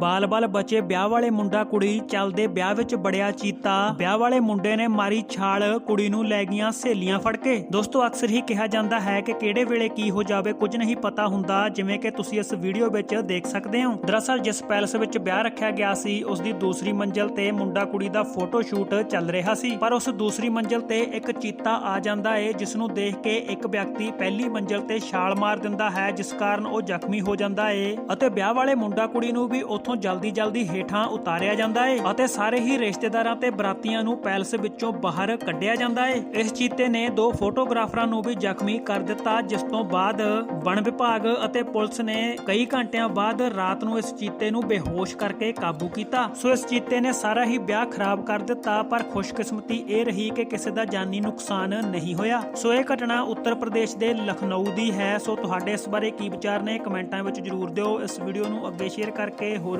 ਬਾਲ-ਬਾਲ ਬਚੇ, ਵਿਆਹ ਵਾਲੇ ਮੁੰਡਾ ਕੁੜੀ ਚੱਲਦੇ ਵਿਆਹ ਵਿੱਚ ਬੜਿਆ ਚੀਤਾ। ਵਿਆਹ ਵਾਲੇ ਮੁੰਡੇ ਨੇ ਮਾਰੀ ਛਾਲ, ਕੁੜੀ ਨੂੰ ਲੈ ਗਈਆਂ ਸਹੇਲੀਆਂ ਫੜ ਕੇ। ਦੋਸਤੋ, ਅਕਸਰ ਹੀ ਕਿਹਾ ਜਾਂਦਾ ਹੈ ਕਿ ਕਿਹੜੇ ਵੇਲੇ ਕੀ ਹੋ ਜਾਵੇ, ਕੁਝ ਨਹੀਂ ਪਤਾ ਹੁੰਦਾ, ਜਿਵੇਂ ਕਿ ਤੁਸੀਂ ਇਸ ਵੀਡੀਓ ਵਿੱਚ ਦੇਖ ਸਕਦੇ ਹੋ। ਦਰਅਸਲ, ਜਿਸ ਪੈਲਸ ਵਿੱਚ ਵਿਆਹ ਰੱਖਿਆ ਗਿਆ ਸੀ, ਉਸ ਦੀ ਦੂਸਰੀ ਮੰਜ਼ਲ ਤੇ ਮੁੰਡਾ ਕੁੜੀ ਦਾ ਫੋਟੋ ਸ਼ੂਟ ਚੱਲ ਰਿਹਾ ਸੀ। ਪਰ ਉਸ ਦੂਸਰੀ ਮੰਜ਼ਲ ਤੇ ਇੱਕ ਚੀਤਾ ਆ ਜਾਂਦਾ ਏ, ਜਿਸ ਨੂੰ ਦੇਖ ਕੇ ਇੱਕ ਵਿਅਕਤੀ ਪਹਿਲੀ ਮੰਜ਼ਲ ਤੇ ਛਾਲ ਮਾਰ ਦਿੰਦਾ ਹੈ, ਜਿਸ ਕਾਰਨ ਉਹ ਜ਼ਖਮੀ ਹੋ ਜਾਂਦਾ ਏ। ਅਤੇ ਵਿਆਹ ਵਾਲੇ ਮੁੰਡਾ ਕੁੜੀ ਨੂੰ ਵੀ ਉੱਥੋਂ ਜਲਦੀ-ਜਲਦੀ ਹੇਠਾਂ ਉਤਾਰਿਆ ਜਾਂਦਾ ਏ ਅਤੇ ਸਾਰੇ ਹੀ ਰਿਸ਼ਤੇਦਾਰਾਂ ਤੇ ਬਰਾਤੀਆਂ ਨੂੰ ਪੈਲਸ ਵਿੱਚੋਂ ਬਾਹਰ ਕੱਢਿਆ ਜਾਂਦਾ ਏ। ਇਸ ਚੀਤੇ ਨੇ ਦੋ ਫੋਟੋਗ੍ਰਾਫਰਾਂ ਨੂੰ ਵੀ ਜ਼ਖਮੀ ਕਰ ਦਿੱਤਾ, ਜਿਸ ਤੋਂ ਬਾਅਦ ਵਣ ਵਿਭਾਗ ਅਤੇ ਪੁਲਿਸ ਨੇ ਕਈ ਘੰਟਿਆਂ ਬਾਅਦ ਰਾਤ ਨੂੰ ਇਸ ਚੀਤੇ ਨੂੰ ਬੇਹੋਸ਼ ਕਰਕੇ ਕਾਬੂ ਕੀਤਾ। ਸੋ ਇਸ ਚੀਤੇ ਨੇ ਸਾਰਾ ਹੀ ਵਿਆਹ ਖਰਾਬ ਕਰ ਦਿੱਤਾ, ਪਰ ਖੁਸ਼ਕਿਸਮਤੀ ਇਹ ਰਹੀ ਕਿ ਕਿਸੇ ਦਾ ਜਾਨੀ ਨੁਕਸਾਨ ਨਹੀਂ ਹੋਇਆ। ਸੋ ਇਹ ਘਟਨਾ ਉੱਤਰ ਪ੍ਰਦੇਸ਼ ਦੇ ਲਖਨਊ ਦੀ ਹੈ। ਸੋ ਤੁਹਾਡੇ ਇਸ ਬਾਰੇ ਕੀ ਵਿਚਾਰ ਨੇ ਕਮੈਂਟਾਂ ਵਿੱਚ ਜਰੂਰ ਦਿਓ। ਇਸ ਵੀਡੀਓ ਨੂੰ ਅੱਗੇ ਸ਼ੇਅਰ ਕਰਕੇ ਹੋਰ